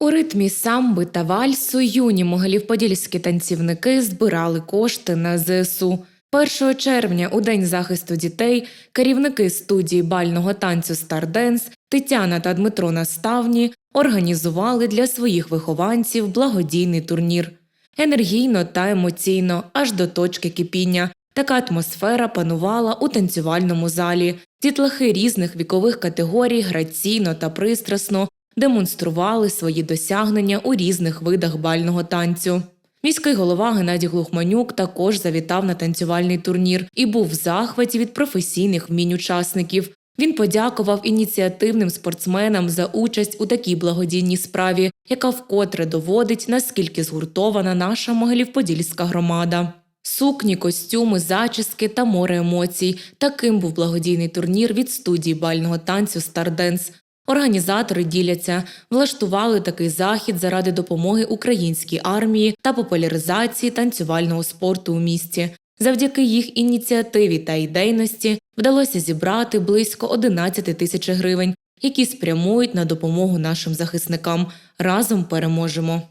У ритмі самби та вальсу юні могилів-подільські танцівники збирали кошти на ЗСУ. 1 червня, у День захисту дітей, керівники студії бального танцю Старденс Тетяна та Дмитро Наставні організували для своїх вихованців благодійний турнір. Енергійно та емоційно, аж до точки кипіння. Така атмосфера панувала у танцювальному залі. Дітлахи різних вікових категорій граційно та пристрасно демонстрували свої досягнення у різних видах бального танцю. Міський голова Геннадій Глухманюк також завітав на танцювальний турнір і був в захваті від професійних вмінь учасників. Він подякував ініціативним спортсменам за участь у такій благодійній справі, яка вкотре доводить, наскільки згуртована наша Могилів-Подільська громада. Сукні, костюми, зачіски та море емоцій. Таким був благодійний турнір від студії бального танцю Старденс. Організатори діляться, влаштували такий захід заради допомоги українській армії та популяризації танцювального спорту у місті. Завдяки їх ініціативі та ідейності вдалося зібрати близько 11 тисяч гривень, які спрямують на допомогу нашим захисникам. Разом переможемо.